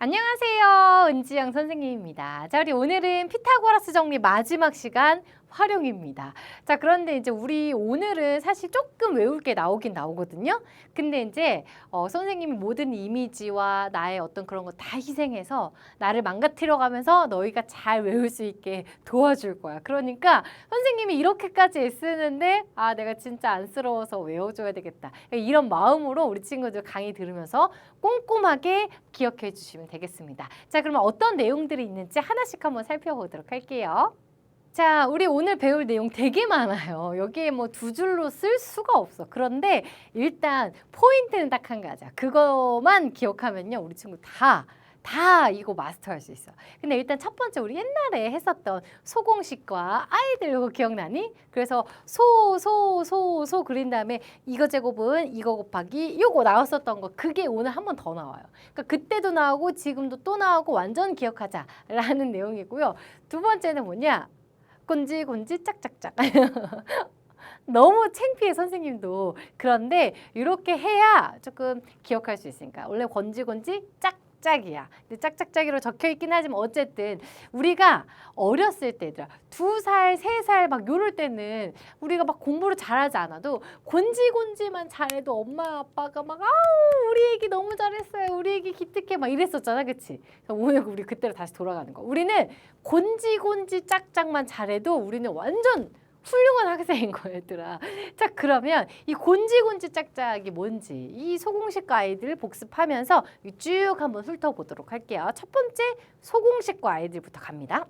안녕하세요. 은지영 선생님입니다. 자, 우리 오늘은 피타고라스 정리 마지막 시간 활용입니다. 자, 그런데 이제 우리 오늘은 사실 조금 외울 게 나오긴 나오거든요. 근데 이제 어, 선생님이 모든 이미지와 나의 어떤 그런 거 다 희생해서 나를 망가뜨려 가면서 너희가 잘 외울 수 있게 도와줄 거야. 그러니까 선생님이 이렇게까지 애쓰는데 아, 내가 진짜 안쓰러워서 외워줘야 되겠다. 이런 마음으로 우리 친구들 강의 들으면서 꼼꼼하게 기억해 주시면 되겠습니다. 자, 그러면 어떤 내용들이 있는지 하나씩 한번 살펴보도록 할게요. 자, 우리 오늘 배울 내용 되게 많아요. 여기에 뭐 두 줄로 쓸 수가 없어. 그런데 일단 포인트는 딱 한 가지야. 그거만 기억하면요. 우리 친구 다, 다 이거 마스터할 수 있어. 근데 일단 첫 번째 우리 옛날에 했었던 소공식과 아이들 이거 기억나니? 그래서 소, 소, 소, 소 그린 다음에 이거 제곱은 이거 곱하기 요거 나왔었던 거 그게 오늘 한 번 더 나와요. 그러니까 그때도 나오고 지금도 또 나오고 완전 기억하자라는 내용이고요. 두 번째는 뭐냐? 곤지 곤지 짝짝짝. 너무 창피해 선생님도 그런데 이렇게 해야 조금 기억할 수 있으니까 원래 건지 짝 짝이야. 근데 짝짝짝이로 적혀 있긴 하지만 어쨌든 우리가 어렸을 때들 두 살, 세 살 막 요럴 때는 우리가 막 공부를 잘하지 않아도 곤지곤지만 잘해도 엄마 아빠가 막 아우 우리 애기 너무 잘했어요. 우리 애기 기특해 막 이랬었잖아? 그래서 오늘 우리 그때로 다시 돌아가는 거. 우리는 곤지곤지 짝짝만 잘해도 우리는 완전 훌륭한 학생인 거예요, 얘들아. 자, 그러면 이 곤지곤지 짝짝이 뭔지 이 소공식 과 아이들 복습하면서 쭉 한번 훑어보도록 할게요. 첫 번째 소공식과 아이들부터 갑니다.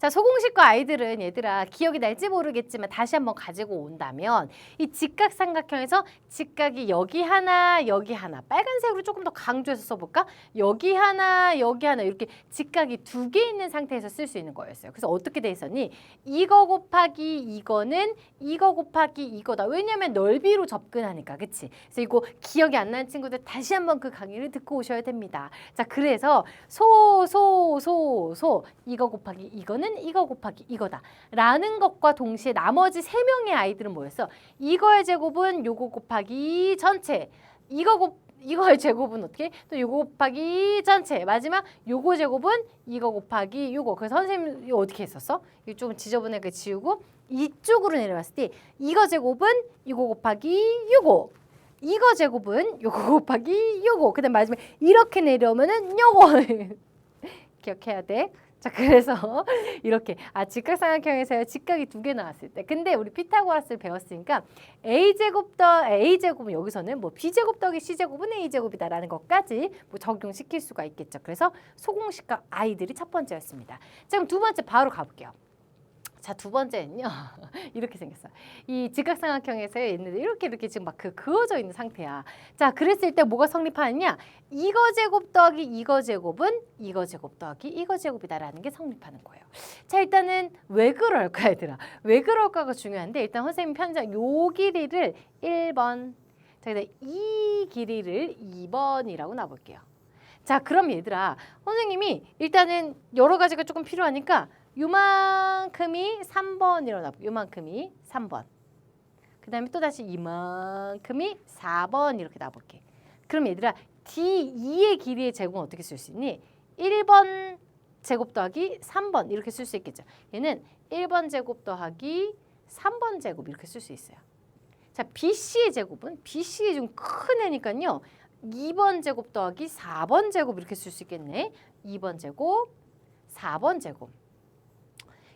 자, 소공식과 아이들은 얘들아 기억이 날지 모르겠지만 다시 한번 가지고 온다면 이 직각 삼각형에서 직각이 여기 하나, 여기 하나 빨간색으로 조금 더 강조해서 써볼까? 여기 하나, 여기 하나 이렇게 직각이 두 개 있는 상태에서 쓸 수 있는 거였어요. 그래서 어떻게 돼 있었니? 이거 곱하기 이거는 이거 곱하기 이거다. 왜냐면 넓이로 접근하니까, 그치? 그래서 이거 기억이 안 나는 친구들 다시 한번 그 강의를 듣고 오셔야 됩니다. 자, 그래서 소, 소, 소, 소 이거 곱하기 이거는 이거 곱하기 이거다. 라는 것과 동시에 나머지 세 명의 아이들은 뭐였어? 이거의 제곱은 요거 곱하기 전체. 이거 곱 이거의 제곱은 어떻게? 또 요거 곱하기 전체. 마지막 요거 제곱은 이거 곱하기 요거. 그래서 선생님 이거 어떻게 했었어? 좀 지저분하게 지우고 이쪽으로 내려갔을 때 이거 제곱은 이거 곱하기 요거. 이거 제곱은 요거 곱하기 요거. 그다음 마지막에 이렇게 내려오면은 요거. 기억해야 돼. 자 그래서 이렇게 아 직각삼각형에서 직각이 두 개 나왔을 때 근데 우리 피타고라스를 배웠으니까 a 제곱 더 a 제곱은 여기서는 뭐 b 제곱 더하기 c 제곱은 a 제곱이다라는 것까지 뭐 적용시킬 수가 있겠죠. 그래서 소공식과 아이들이 첫 번째였습니다. 자 그럼 두 번째 바로 가볼게요. 자 두 번째는요 이렇게 생겼어요. 이 직각삼각형에서 얘네들 이렇게 이렇게 지금 막 그 그어져 있는 상태야. 자 그랬을 때 뭐가 성립하느냐? 이거 제곱 더하기 이거 제곱은 이거 제곱 더하기 이거 제곱이다라는 게 성립하는 거예요. 자 일단은 왜 그럴까 얘들아? 왜 그럴까가 중요한데 일단 선생님 편장 요 길이를 1번 자 이 길이를 2번이라고 놔볼게요. 자 그럼 얘들아 선생님이 일단은 여러 가지가 조금 필요하니까 요만큼이 3번이라고 놔볼게요. 요만큼이 3번. 그 다음에 또 다시 이만큼이 4번 이렇게 놔볼게. 그럼 얘들아 D2의 길이의 제곱은 어떻게 쓸 수 있니? 1번 제곱 더하기 3번 이렇게 쓸 수 있겠죠. 얘는 1번 제곱 더하기 3번 제곱 이렇게 쓸 수 있어요. 자, BC의 제곱은 BC의 좀큰 애니까요. 2번 제곱 더하기 4번 제곱 이렇게 쓸 수 있겠네. 2번 제곱, 4번 제곱.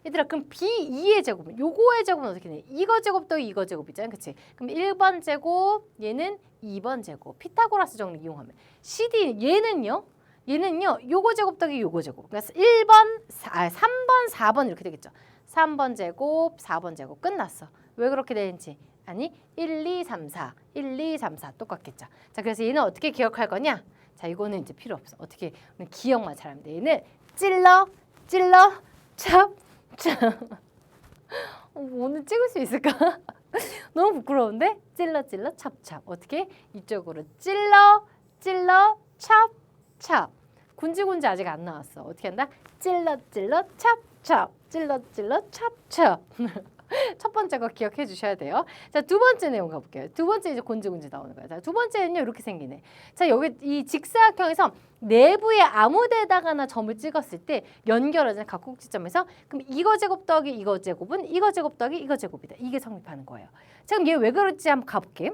얘들아 그럼 B2의 제곱은 요거의 제곱은 어떻게 돼? 이거 제곱 더하기 이거 제곱이잖아. 그치? 그럼 1번 제곱 얘는 2번 제곱. 피타고라스 정리 이용하면 CD 얘는요. 얘는요. 요거 제곱 더하기 요거 제곱. 그래서 1번, 아, 3번, 4번 이렇게 되겠죠. 3번 제곱, 4번 제곱 끝났어. 왜 그렇게 되는지 아니 1, 2, 3, 4 1, 2, 3, 4 똑같겠죠. 자 그래서 얘는 어떻게 기억할 거냐? 자 이거는 이제 필요 없어. 어떻게 기억만 잘하면 돼. 얘는 찔러 찔러 찹 오늘 찍을 수 있을까? 너무 부끄러운데? 찔러 찔러 찹찹. 어떻게? 이쪽으로 찔러 찔러 찹찹. 군지군지 아직 안 나왔어. 어떻게 한다? 찔러 찔러 찹찹. 찔러 찔러 찹찹. 첫 번째 거 기억해 주셔야 돼요. 자, 두 번째 내용 가볼게요. 두 번째 이제 곤지곤지 나오는 거야. 자, 두 번째는요, 이렇게 생기네. 자, 여기 이 직사각형에서 내부에 아무 데다가나 점을 찍었을 때 연결하잖아요. 각 꼭지점에서. 그럼 이거 제곱 더하기 이거 제곱은 이거 제곱 더하기 이거 제곱이다. 이게 성립하는 거예요. 자, 그럼 얘 왜 그럴지 한번 가볼게.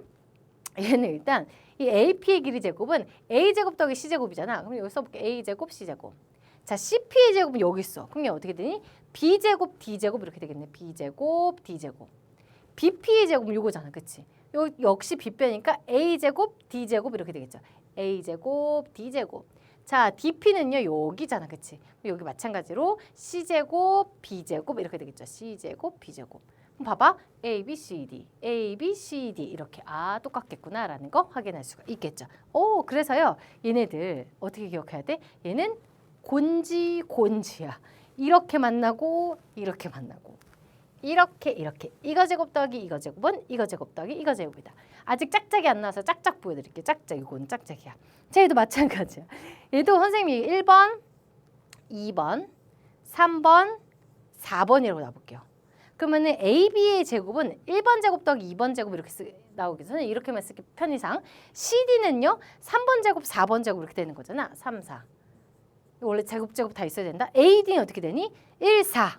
얘는 일단 이 AP의 길이 제곱은 A 제곱 더하기 C 제곱이잖아. 그럼 여기 써볼게. A 제곱 C 제곱. 자, CP의 제곱은 여기 있어. 그럼 얘 어떻게 되니? B 제곱 D 제곱 이렇게 되겠네. B 제곱 D 제곱. BP의 제곱은 요거잖아. 그치? 요 역시 B뼈니까 A 제곱 D 제곱 이렇게 되겠죠. A 제곱 D 제곱. 자, DP는요 여기잖아. 그치? 여기 마찬가지로 C 제곱 B 제곱 이렇게 되겠죠. C 제곱 B 제곱. 그럼 봐봐. A, B, C, D, A, B, C, D 이렇게 아 똑같겠구나라는 거 확인할 수가 있겠죠. 오 그래서요 얘네들 어떻게 기억해야 돼? 얘는 곤지 곤지야. 이렇게 만나고 이렇게 만나고 이렇게 이렇게 이거 제곱 더하기 이거 제곱은 이거 제곱 더하기 이거 제곱이다. 아직 짝짝이 안 나와서 짝짝 보여드릴게요. 짝짝 이건 짝짝이야. 자 얘도 마찬가지야. 얘도 선생님이 1번, 2번, 3번, 4번이라고 놔볼게요. 그러면은 AB의 제곱은 1번 제곱 더하기 2번 제곱 이렇게 쓰, 나오겠죠. 이렇게만 쓰기 편의상 CD는요 3번 제곱 4번 제곱 이렇게 되는 거잖아. 3, 4. 원래 제곱 제곱 다 있어야 된다. AD는 어떻게 되니? 1, 4.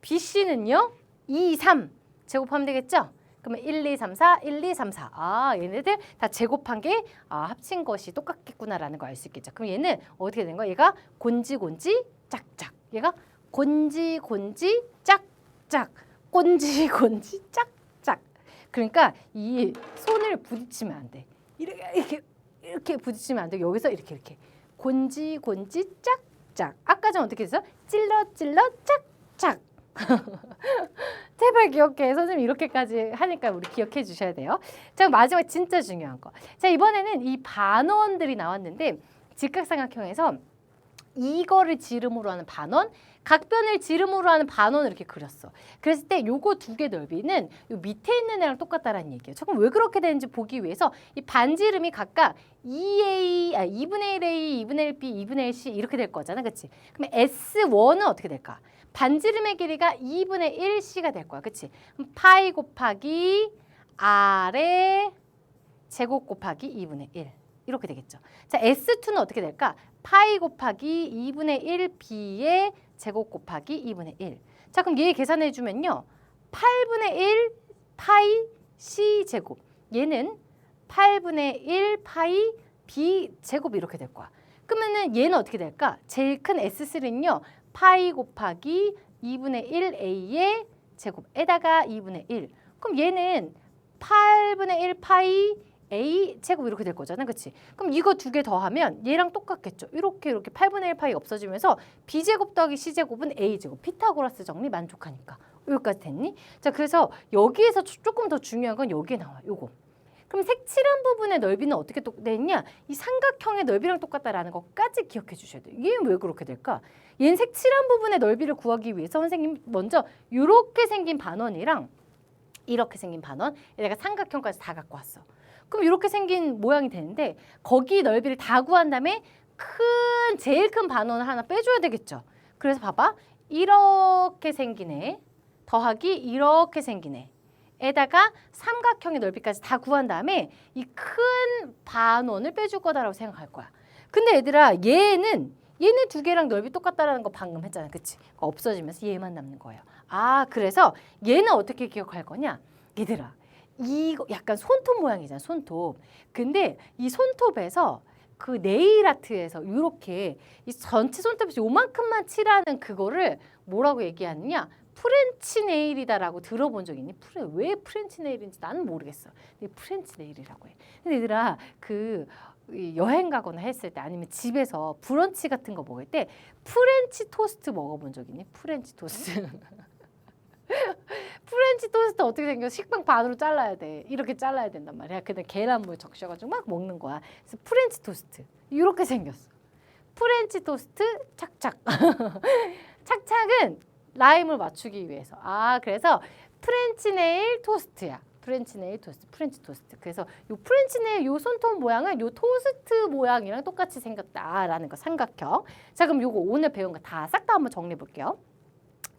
BC는요 2, 3 제곱하면 되겠죠. 그러면 1, 2, 3, 4, 1, 2, 3, 4. 아, 얘네들 다 제곱한 게 아, 합친 것이 똑같겠구나라는 거 알 수 있겠죠. 그럼 얘는 어떻게 된 거야? 얘가 곤지 곤지 짝짝. 얘가 곤지 곤지 짝짝. 곤지 곤지 짝짝. 그러니까 이 손을 부딪히면 안 돼. 이렇게 이렇게 이렇게 부딪히면 안 돼. 여기서 이렇게 이렇게 곤지 곤지 짝짝. 아까 전 어떻게 했어? 찔러 찔러 짝짝. 제발 기억해. 선생님 이렇게까지 하니까 우리 기억해 주셔야 돼요. 자, 마지막 진짜 중요한 거. 자, 이번에는 이 반원들이 나왔는데 직각삼각형에서 이거를 지름으로 하는 반원, 각변을 지름으로 하는 반원을 이렇게 그렸어. 그랬을 때 요거 두 개 넓이는 요 밑에 있는 애랑 똑같다라는 얘기예요. 조금 왜 그렇게 되는지 보기 위해서 이 반지름이 각각 2A, 아, 2분의 1A, 2분의 1B, 2분의 1C 이렇게 될 거잖아. 그치? 그럼 S1은 어떻게 될까? 반지름의 길이가 2분의 1C가 될 거야. 그치? 그럼 파이 곱하기 R의 제곱 곱하기 2분의 1 이렇게 되겠죠. 자, S2는 어떻게 될까? 파이 곱하기 2분의 1B의 제곱 곱하기 2분의 1. 자, 그럼 얘 계산해 주면요. 8분의 1 파이 C 제곱. 얘는 8분의 1 파이 B 제곱 이렇게 될 거야. 그러면은 얘는 어떻게 될까? 제일 큰 S3는요. 파이 곱하기 2분의 1 A의 제곱에다가 2분의 1. 그럼 얘는 8분의 1 파이 A 제곱 이렇게 될 거잖아. 그치? 그럼 이거 두 개 더하면 얘랑 똑같겠죠. 이렇게 이렇게 8분의 1 파이 없어지면서 B제곱 더하기 C제곱은 A제곱. 피타고라스 정리 만족하니까. 여기까지 됐니? 자, 그래서 여기에서 조- 조금 더 중요한 건 여기에 나와. 요거. 그럼 색칠한 부분의 넓이는 어떻게 또 되냐? 이 삼각형의 넓이랑 똑같다라는 것까지 기억해 주셔야 돼요. 얘는 왜 그렇게 될까? 얘는 색칠한 부분의 넓이를 구하기 위해서 선생님 먼저 이렇게 생긴 반원이랑 이렇게 생긴 반원 내가 삼각형까지 다 갖고 왔어. 그럼 이렇게 생긴 모양이 되는데 거기 넓이를 다 구한 다음에 큰 제일 큰 반원을 하나 빼줘야 되겠죠. 그래서 봐봐 이렇게 애 더하기 이렇게 애 에다가 삼각형의 넓이까지 다 구한 다음에 이 큰 반원을 빼줄 거다라고 생각할 거야. 근데 얘들아 얘는 얘네 두 개랑 넓이 똑같다라는 거 방금 했잖아. 그치? 없어지면서 얘만 남는 거예요. 아 그래서 얘는 어떻게 기억할 거냐? 얘들아 이거 약간 손톱 모양이잖아. 손톱. 근데 이 손톱에서 그 네일 아트에서 이렇게 이 전체 손톱에서 요만큼만 칠하는 그거를 뭐라고 얘기하느냐? 프렌치 네일이다라고 들어본 적 있니? 프레 왜 프렌치 네일인지 나는 모르겠어. 근데 프렌치 네일이라고 해. 근데 얘들아 그이 여행 가거나 했을 때 아니면 집에서 브런치 같은 거 먹을 때 프렌치 토스트 먹어본 적 있니? 프렌치 토스트. 프렌치 토스트 어떻게 생겨? 식빵 반으로 잘라야 돼. 이렇게 잘라야 된단 말이야. 근데 계란물 적셔가지고 막 먹는 거야. 그래서 프렌치 토스트 이렇게 생겼어. 프렌치 토스트 착착. 착착은 라임을 맞추기 위해서. 아 그래서 프렌치 네일 토스트야. 프렌치 네일 토스트, 프렌치 토스트. 그래서 요 프렌치 네일 요 손톱 모양은 요 토스트 모양이랑 똑같이 생겼다라는 거 삼각형. 자 그럼 요거 오늘 배운 거 다 싹 다 한번 정리해 볼게요.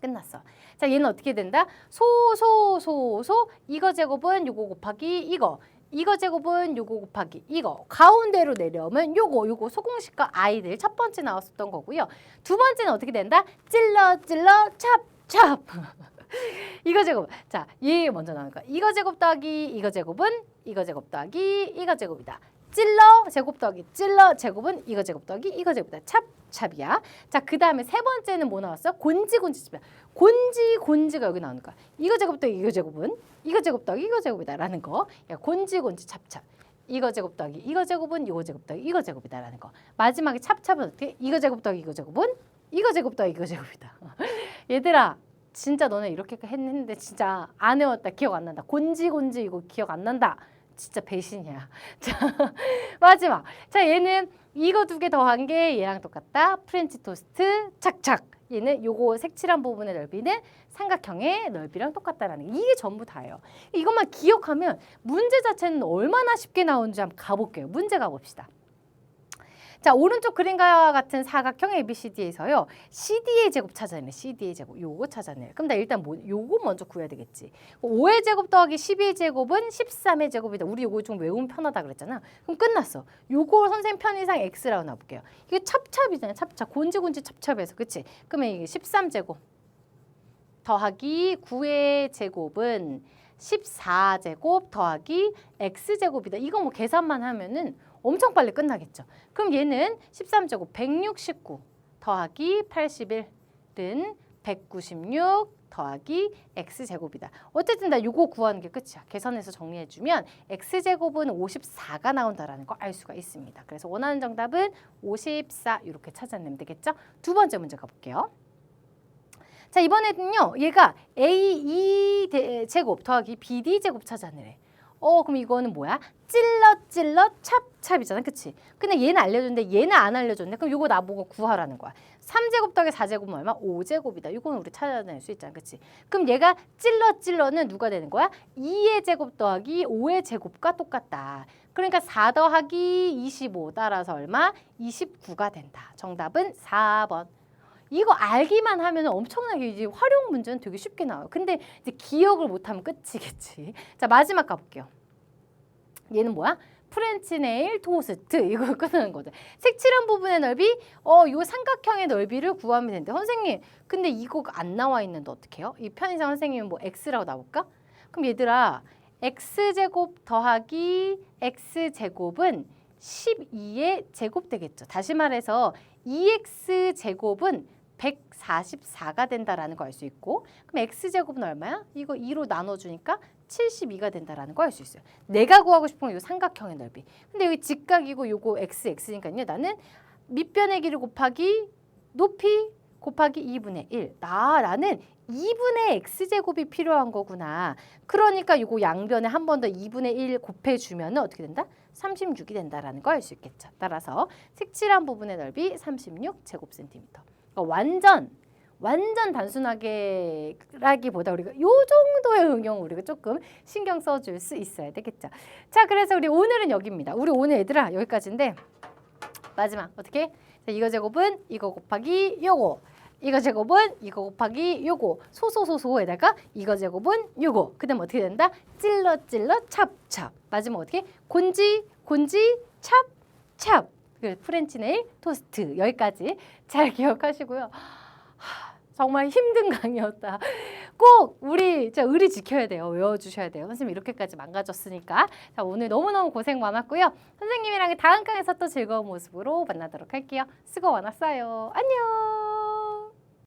끝났어. 자, 얘는 어떻게 된다? 소, 소, 소, 소. 이거 제곱은 요거 곱하기 이거. 이거 제곱은 요거 곱하기 이거. 가운데로 내려오면 요거, 요거 소공식과 아이들 첫 번째 나왔었던 거고요. 두 번째는 어떻게 된다? 찔러, 찔러, 찹, 찹. 이거 제곱. 자, 얘 먼저 거야. 이거 제곱 더하기 이거 제곱은 이거 제곱 더하기 이거 제곱이다. 찔러 제곱 더하기 찔러 제곱은 이거 제곱 더하기 이거 제곱이다. 찹 찹이야. 자, 그 다음에 세 번째는 뭐 나왔어? 곤지 곤지 칩이야. 곤지 곤지가 여기 나오는 거야. 이거 제곱 더하기 이거 제곱은 이거 제곱 더하기 이거 제곱이다라는 거. 야, 곤지 곤지 찹찹. 이거 제곱 더하기 이거 제곱은 이거 제곱 더하기 이거 제곱이다라는 거. 마지막에 찹찹은 어떻게? 이거 제곱 더하기 이거 제곱은 이거 제곱 더하기 이거 제곱이다. 얘들아, 진짜 너네 이렇게 했는데 진짜 안 외웠다 기억 안 난다 곤지 곤지 이거 기억 안 난다 진짜 배신이야. 자 마지막. 자 얘는 이거 두 개 더한 게 얘랑 똑같다. 프렌치 토스트. 착착. 얘는 요거 색칠한 부분의 넓이는 삼각형의 넓이랑 똑같다라는 게 이게 전부 다예요. 이것만 기억하면 문제 자체는 얼마나 쉽게 나오는지 한번 가볼게요. 문제 가봅시다 자 오른쪽 그림과 같은 사각형 ABCD에서요. CD의 제곱 찾아내 CD의 제곱. 요거 찾아내 그럼 나 일단 뭐 요거 먼저 구해야 되겠지. 5의 제곱 더하기 12의 제곱은 13의 제곱이다. 우리 요거 좀 외우면 편하다 그랬잖아. 그럼 끝났어. 요거 선생님 편의상 X라고 놔볼게요. 이게 찹찹이잖아요 찹찹. 곤지곤지 찹찹해서. 그치? 그러면 이게 13제곱 더하기 9의 제곱은 14제곱 더하기 x제곱이다. 이거 뭐 계산만 하면은 엄청 빨리 끝나겠죠. 그럼 얘는 13제곱 169 더하기 81은 196 더하기 x제곱이다. 어쨌든 나 요거 구하는 게 끝이야. 계산해서 정리해주면 x제곱은 54가 나온다라는 거 알 수가 있습니다. 그래서 원하는 정답은 54 이렇게 찾아내면 되겠죠. 두 번째 문제 가볼게요. 자 이번에는요 얘가 a 2 제곱 더하기 bd 제곱 찾아내래 어 그럼 이거는 뭐야? 찔러 찔러 찹찹이잖아 그치? 근데 얘는 알려줬는데 얘는 안 알려줬네. 그럼 이거 나보고 구하라는 거야. 3제곱 더하기 4제곱은 얼마? 5제곱이다. 이거는 우리 찾아낼 수 있잖아 그치? 그럼 얘가 찔러 찔러는 누가 되는 거야? 2의 제곱 더하기 5의 제곱과 똑같다. 그러니까 4 더하기 25 따라서 얼마? 29가 된다. 정답은 4번 이거 알기만 하면 엄청나게 이제 활용 문제는 되게 쉽게 나와요. 근데 이제 기억을 못하면 끝이겠지. 자 마지막 가볼게요. 얘는 뭐야? 프렌치 네일 토스트 이거 끝나는 거죠. 색칠한 부분의 넓이 어 요 삼각형의 넓이를 구하면 되는데 선생님 근데 이거 안 나와 있는데 어떡해요? 이 편의상 선생님은 뭐 x라고 나올까? 그럼 얘들아 x 제곱 더하기 x 제곱은 12의 제곱 되겠죠. 다시 말해서 2x 제곱은 144가 된다라는 거 알 수 있고 그럼 x제곱은 얼마야? 이거 2로 나눠주니까 72가 된다라는 거 알 수 있어요. 내가 구하고 싶은 건 이 삼각형의 넓이. 근데 여기 직각이고 요거 x, x니까요. 나는 밑변의 길이 곱하기 높이 곱하기 2분의 1. 나, 나는 2분의 x제곱이 필요한 거구나. 그러니까 요거 양변에 한 번 더 2분의 1 곱해주면 어떻게 된다? 36이 된다라는 거 알 수 있겠죠. 따라서 색칠한 부분의 넓이 36제곱센티미터. 그러니까 완전 완전 단순하게라기보다 우리가 요 정도의 응용 우리가 조금 신경 써줄 수 있어야 되겠죠. 자, 그래서 우리 오늘은 여기입니다. 우리 오늘 얘들아 여기까지인데 마지막 어떻게? 자, 이거 제곱은 이거 곱하기 요거. 이거 제곱은 이거 곱하기 요거 소소소소에다가 이거 제곱은 요거 그다음 어떻게 된다 찔러 찔러 찹찹 마지막 어떻게 곤지 곤지 찹찹 그 프렌치 네일 토스트 여기까지 잘 기억하시고요. 하, 정말 힘든 강의였다. 꼭 우리 진짜 의리 지켜야 돼요. 외워주셔야 돼요. 선생님 이렇게까지 망가졌으니까. 자 오늘 너무너무 고생 많았고요. 선생님이랑 다음 강에서 또 즐거운 모습으로 만나도록 할게요. 수고 많았어요. 안녕.